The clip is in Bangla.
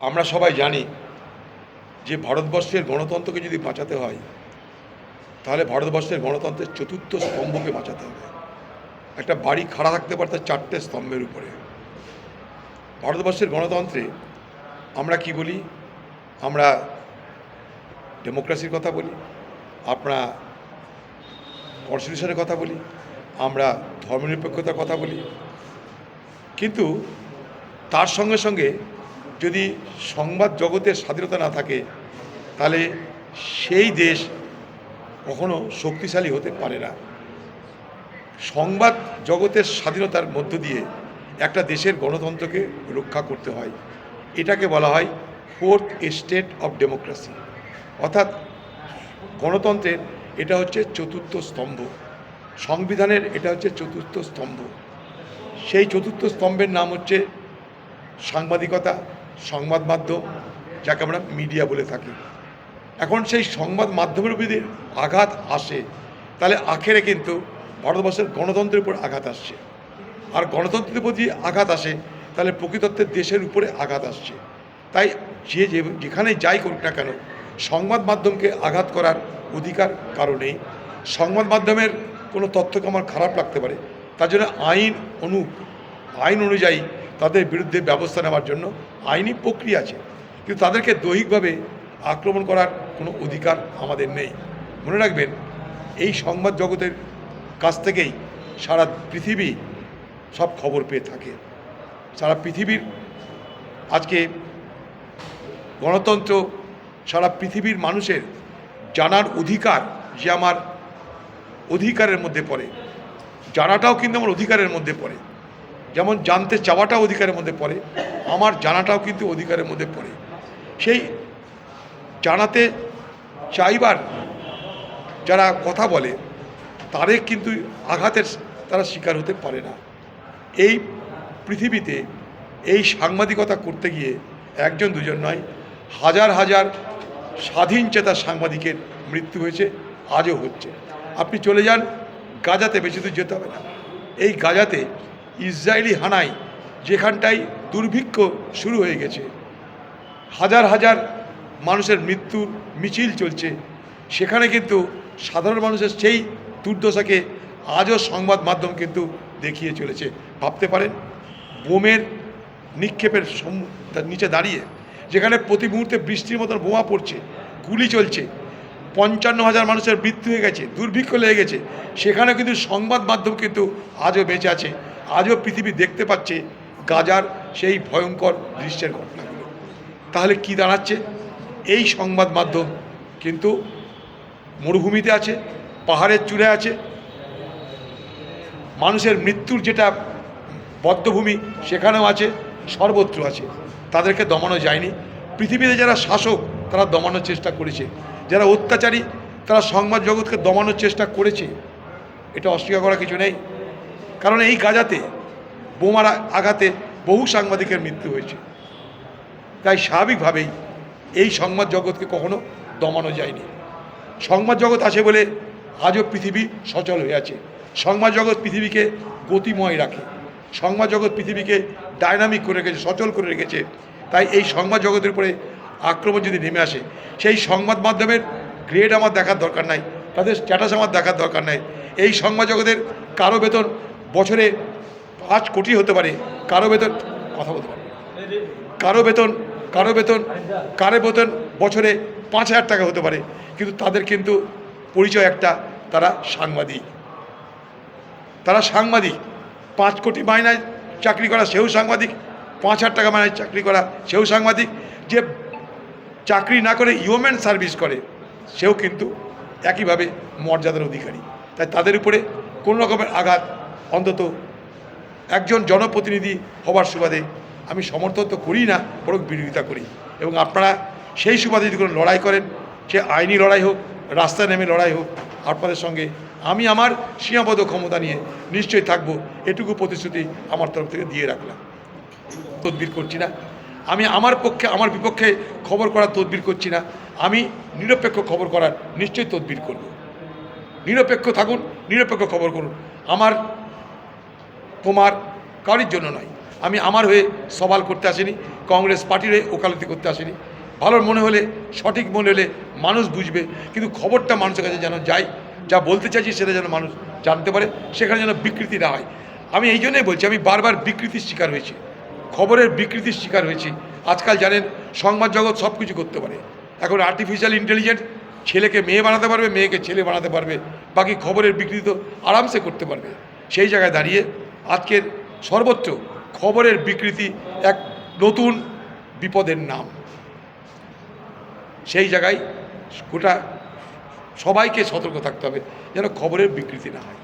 আমরা সবাই জানি যে ভারতবর্ষের গণতন্ত্রকে যদি বাঁচাতে হয়, তাহলে ভারতবর্ষের গণতন্ত্রের চতুর্থ স্তম্ভকে বাঁচাতে হবে। একটা বাড়ি খাড়া থাকতে পারে তার চারটে স্তম্ভের উপরে। ভারতবর্ষের গণতন্ত্রে আমরা কি বলি? আমরা ডেমোক্রেসির কথা বলি, আমরা কনস্টিটিউশনের কথা বলি, আমরা ধর্মনিরপেক্ষতার কথা বলি। কিন্তু তার সঙ্গে সঙ্গে যদি সংবাদ জগতের স্বাধীনতা না থাকে, তাহলে সেই দেশ কখনো শক্তিশালী হতে পারে না। সংবাদ জগতের স্বাধীনতার মধ্য দিয়ে একটা দেশের গণতন্ত্রকে রক্ষা করতে হয়। এটাকে বলা হয় ফোর্থ স্টেট অফ ডেমোক্রেসি। অর্থাৎ গণতন্ত্রের এটা হচ্ছে চতুর্থ স্তম্ভ। সংবিধানের এটা হচ্ছে চতুর্থ স্তম্ভ। সেই চতুর্থ স্তম্ভের নাম হচ্ছে সাংবাদিকতা। সংবাদ মাধ্যম, যাকে আমরা মিডিয়া বলে থাকি। এখন সেই সংবাদ মাধ্যমের উপর যদি আঘাত আসে, তাহলে আখেরে কিন্তু ভারতবর্ষের গণতন্ত্রের উপর আঘাত আসছে। আর গণতন্ত্রের প্রতি আঘাত আসে, তাহলে প্রকৃতত্বের দেশের উপরে আঘাত আসছে। তাই যে যে- যেখানে যাই করুক না কেন, সংবাদ মাধ্যমকে আঘাত করার অধিকার কারণেই সংবাদ মাধ্যমের কোনো তথ্যকে আমার খারাপ লাগতে পারে? তার জন্য আইন অনু, আইন অনুযায়ী তাদের বিরুদ্ধে ব্যবস্থা নেওয়ার জন্য আইনি প্রক্রিয়া আছে। কিন্তু তাদেরকে দৈহিকভাবে আক্রমণ করার কোনো অধিকার আমাদের নেই। মনে রাখবেন, এই সংবাদ জগতের কাছ থেকেই সারা পৃথিবী সব খবর পেয়ে থাকে। সারা পৃথিবীর আজকে গণতন্ত্র, সারা পৃথিবীর মানুষের জানার অধিকার যে আমার অধিকারের মধ্যে পড়ে। জানাটাও কিন্তু আমার অধিকারের মধ্যে পড়ে। যেমন জানতে চাওয়াটা অধিকারের মধ্যে পড়ে, আমার জানাটাও কিন্তু অধিকারের মধ্যে পড়ে। সেই জানাতে চাইবার যারা কথা বলে, তারে কিন্তু আঘাতের তারা শিকার হতে পারে না। এই পৃথিবীতে এই সাংবাদিকতা করতে গিয়ে একজন, দুজন নয়, হাজার হাজার স্বাধীন চেতা সাংবাদিকের মৃত্যু হয়েছে, আজও হচ্ছে। আপনি চলে যান, গাজাতে বেশি দূর যেতে হবে না। এই গাজাতে ইসরায়েলি হানায় যেখানটায় দুর্ভিক্ষ শুরু হয়ে গেছে। হাজার হাজার মানুষের মৃত্যুর মিছিল চলছে। সেখানে কিন্তু সাধারণ মানুষের সেই দুর্দশাকে আজও সংবাদ মাধ্যম কিন্তু দেখিয়ে চলেছে। ভাবতে পারেন, বোমের নিক্ষেপের নিচে দাঁড়িয়ে, যেখানে প্রতি মুহূর্তে বৃষ্টির মতন বোমা পড়ছে, গুলি চলছে, পঞ্চান্ন হাজার মানুষের মৃত্যু হয়ে গেছে, দুর্ভিক্ষ লেগে গেছে। সেখানে কিন্তু সংবাদ মাধ্যম কিন্তু আজও বেঁচে আছে। আজও পৃথিবী দেখতে পাচ্ছে গাজার সেই ভয়ঙ্কর দৃশ্যের ঘটনাগুলো। তাহলে কি দাঁড়াচ্ছে? এই সংবাদ মাধ্যম কিন্তু মরুভূমিতে আছে, পাহাড়ের চূড়ে আছে। মানুষের মৃত্যুর যেটা বদ্ধভূমি, সেখানেও আছে, সর্বত্র আছে। তাদেরকে দমানো যায়নি। পৃথিবীতে যারা শাসক, তারা দমানোর চেষ্টা করেছে। যারা অত্যাচারী, তারা সংবাদ জগৎকে দমানোর চেষ্টা করেছে। এটা অস্বীকার করা কিছু নেই। কারণ এই গাজাতে বোমার আঘাতে বহু সাংবাদিকের মৃত্যু হয়েছে। তাই স্বাভাবিকভাবেই এই সংবাদ জগৎকে কখনো দমানো যায়নি। সংবাদ জগৎ আছে বলে আজও পৃথিবী সচল হয়ে আছে। সংবাদ জগৎ পৃথিবীকে গতিময় রাখে। সংবাদ জগৎ পৃথিবীকে ডায়নামিক করে রেখেছে, সচল করে রেখেছে। তাই এই সংবাদ জগতের উপরে আক্রমণ যদি নেমে আসে, সেই সংবাদ মাধ্যমের গ্রেড আমার দেখার দরকার নাই, তাদের স্ট্যাটাস আমার দেখার দরকার নাই। এই সংবাদ জগতের কারও বেতন বছরে পাঁচ কোটি হতে পারে, কারও বেতন, কথা বলতে পারে কারও বেতন কারও বেতন কারও বেতন বছরে পাঁচ হাজার টাকা হতে পারে, কিন্তু তাদের কিন্তু পরিচয় একটা, তারা সাংবাদিক। তারা সাংবাদিক, পাঁচ কোটি মাইনায় চাকরি করা সেও সাংবাদিক, পাঁচ হাজার টাকা মাইনায় চাকরি করা সেও সাংবাদিক, যে চাকরি না করে হিউম্যান সার্ভিস করে, সেও কিন্তু একইভাবে মর্যাদার অধিকারী। তাই তাদের উপরে কোনো রকমের আঘাত অন্তত একজন জনপ্রতিনিধি হবার সুবাদে আমি সমর্থন তো করি না, বরং বিরোধিতা করি। এবং আপনারা সেই সুবাদে যদি কোনো লড়াই করেন, সে আইনি লড়াই হোক রাস্তায় নেমে লড়াই হোক, আপনাদের সঙ্গে আমি আমার সীমাবদ্ধ ক্ষমতা নিয়ে নিশ্চয়ই থাকব, এটুকু প্রতিশ্রুতি আমার তরফ থেকে দিয়ে রাখলাম। তদবির করছি না। আমি আমার পক্ষে, আমার বিপক্ষে খবর করার তদবির করছি না। আমি নিরপেক্ষ খবর করার নিশ্চয়ই তদবির করব। নিরপেক্ষ থাকুন, নিরপেক্ষ খবর করুন। আমার তোমার কারোর জন্য নয়। আমি আমার হয়ে সওয়াল করতে আসিনি, কংগ্রেস পার্টির হয়ে ওকালতি করতে আসিনি। ভালো মনে হলে, সঠিক মনে হলে মানুষ বুঝবে, কিন্তু খবরটা মানুষের কাছে যেন যায়, যা বলতে চাইছি সেটা যেন মানুষ জানতে পারে, সেখানে যেন বিকৃতি না হয়। আমি এই জন্যই বলছি, আমি বারবার বিকৃতির শিকার হয়েছি, খবরের বিকৃতির শিকার হয়েছি। আজকাল জানেন, সংবাদ জগৎ সব কিছু করতে পারে। এখন আর্টিফিশিয়াল ইন্টেলিজেন্স ছেলেকে মেয়ে বানাতে পারবে, মেয়েকে ছেলে বানাতে পারবে, বাকি খবরের বিকৃতি তো আরামসে করতে পারবে। সেই জায়গায় দাঁড়িয়ে আজকের সর্বোচ্চ খবরের বিকৃতি এক নতুন বিপদের নাম। সেই জায়গায় গোটা সবাইকে সতর্ক থাকতে হবে যেন খবরের বিকৃতি না হয়।